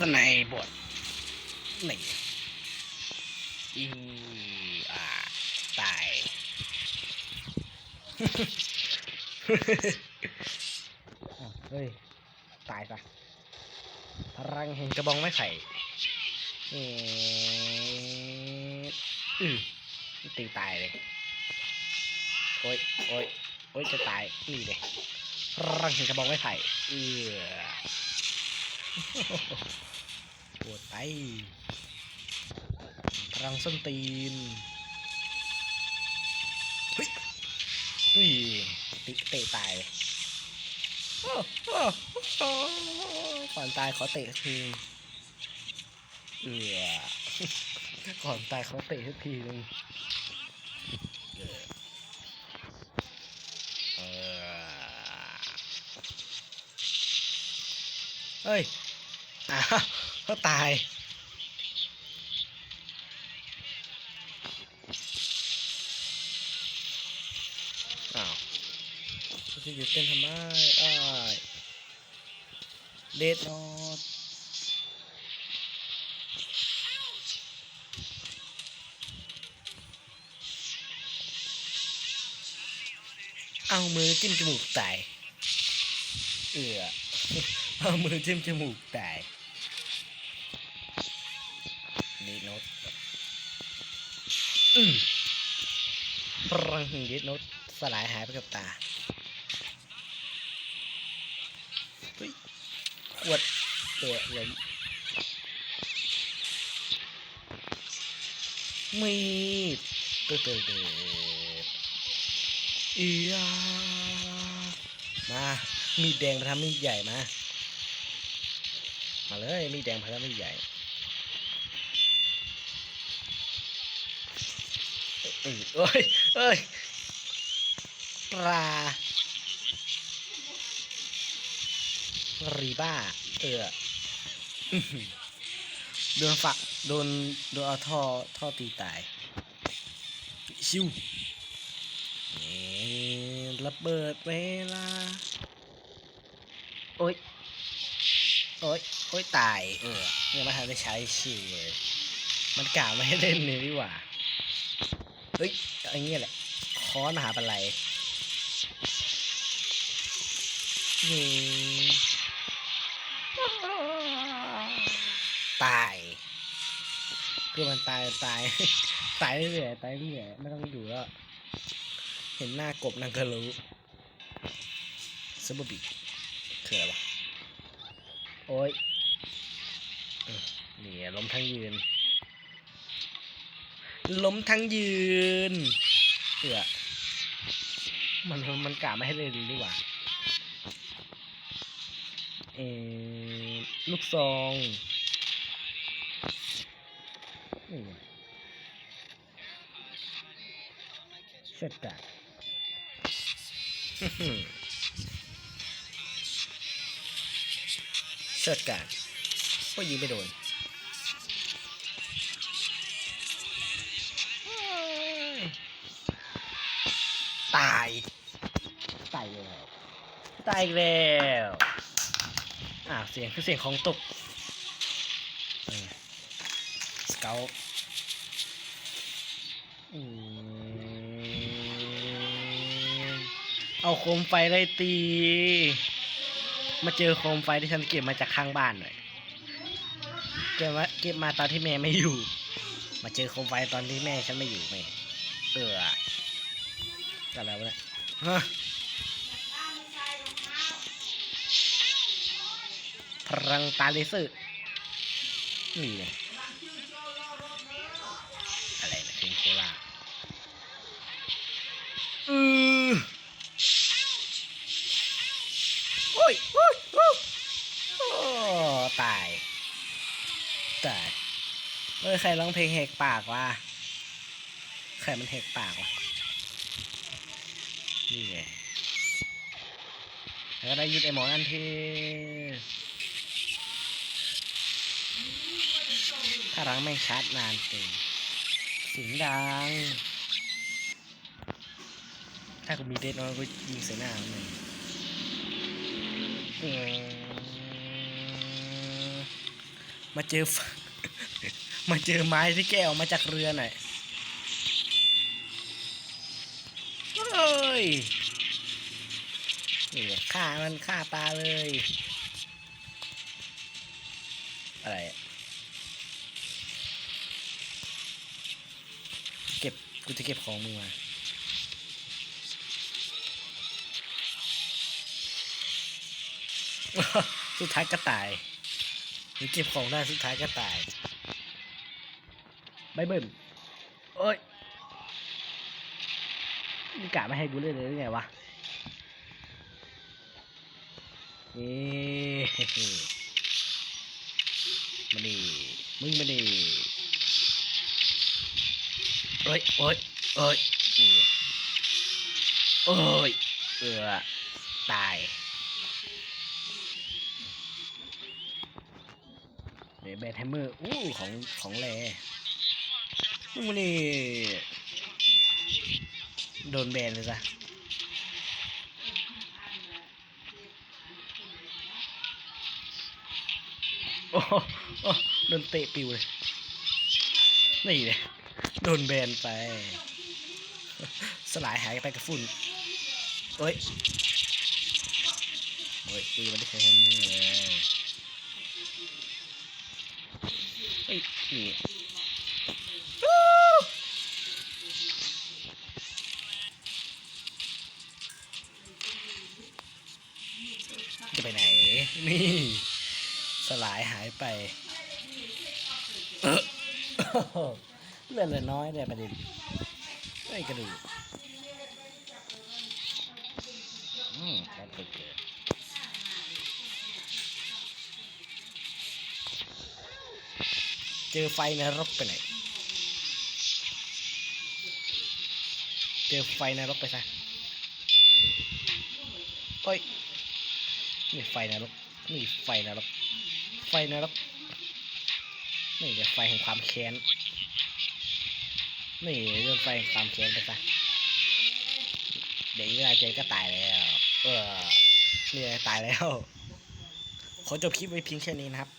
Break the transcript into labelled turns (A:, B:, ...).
A: สไนบดนี่อีอ่าตายอ้าวเฮ้ย ตายซะพลังเห็นกระบองไม้ไผ่เอ๊อือตีตายเลย โอ้ย โอ้ย โอ้ย จะตาย นี่เลยพลังเห็นกระบองไม้ไผ่เออ ปวดไปพลังส้นตีนเฮ้ยอุ้ยติเตะตายก่อนตายขอเตะทีเอือก่อนตายขอเตะทีนึงเออเฮ้ย อ้าวก็ตาย อ้าวจะหยุดเต้นทำไมอ้ายเดดนอตเอามือจิ้มจมูกตาย เอือเอามือจิ้มจมูกตาย พลังห่งดีดโนตสลายหายไปกับตาเฮ้ยขวดตัวล้มมีดเตอเตอเตอียมา มีดแดงมาทำมีดใหญ่มา มาเลย มีดแดงมาทำมีดใหญ่ เอ้ยเอ้ยเอ้ยปลารีบ้า เอออื้อหือโดนฝักโดนโดนเอาท่อท่อตีตาย ชิวระเบิดเวลา โอ๊ย โอ๊ย โอ๊ย ตาย เออยังไม่ทันได้ใช้ชิวเลย มันกล่าวไม่ให้เล่นเลยดีกว่า เฮ้ยไอ้เงี้ยแหละค้อนมหาปลัยนี่ตาย คือมันตายตาย ตายเรื่อยตายเรื่อยไม่ต้องอยู่แล้ว เห็นหน้ากบนังก็รู้ซับบิคืออะไรวะ โอ้ยเนี่ล้มทั้งยืน ล้มทั้งยืนเอือมันมันกะไม่ให้เลยดีดีกว่า เออลูกซองนี่ไงเช็ดกันเช็ดกันก็ยิงไม่โดน ตาย ตายแล้ว ตายอีกแล้ว อ่าเสียงคือเสียงของตกสเกลเอาโคมไฟไล่ตี มาเจอโคมไฟที่ฉันเก็บมาจากข้างบ้านหน่อย เก็บมาเก็บมาตอนที่แม่ไม่อยู่ มาเจอโคมไฟตอนที่แม่ฉันไม่อยู่แม่เออ อะไรวเนี่ยพลังตาเลเซอร์นี่เลยอะไรนะเพลงโคลาอือโอ้ยโอ้ยโอ้ยตาย ตายเฮ้ยใครร้องเพลงแหกปากวะใครมันแหกปากวะ นี่ไงแล้วก็ได้ยินไอหมอนั่นที่ถ้ารังไม่ชัดนานเกินเสียงดัง ถ้ากูมีเดทน้อยก็ยิงใส่หน้ามันมาเจอ มาเจอไม้ที่แกะออกมาจากเรือหน่อย นี่ฆ่ามันฆ่าตาเลย อะไร เก็บ กูจะเก็บของมึงมาสุดท้ายก็ตายหรือเก็บของได้สุดท้ายก็ตายไม่เบิ่ม มึงกะไม่ให้กูเล่นเลยหรือไงวะนี่มาดิมึงมาดิโอ้ยโอ้ยโอ้ยนี่โอ้ยเออตายเดี๋ยวแบทแฮมเมอร์อู้ของของแรมึงมานี่ โดนแบนเลยจ้ะโอ้โหโดนเตะปิวเลย นี่เลยโดนแบนไป สลายหายไปกับฝุ่นเอ้ยโอ้ยกูยังไม่ได้ใช้แฮมเมอร์เลยเฮ้ยนี่ นี่ สลายหายไปเลือดเหลือน้อยเลยประเด็นไอ้ยกระดูกอืมแค่เกิดเจอไฟนรกไปไหนเจอไฟนรกไปซะโอ้ยนี่ไฟนรก นี่ไฟนรกไฟนรกนี่เลยไฟแห่งความแค้นนี่เรื่องไฟแห่งความแค้นไปซะเดี๋ยวอีกเวลาเจก็ตายแล้ว เออนี่ตายแล้วขอจบคลิปไว้เพียงแค่นี้นะครับ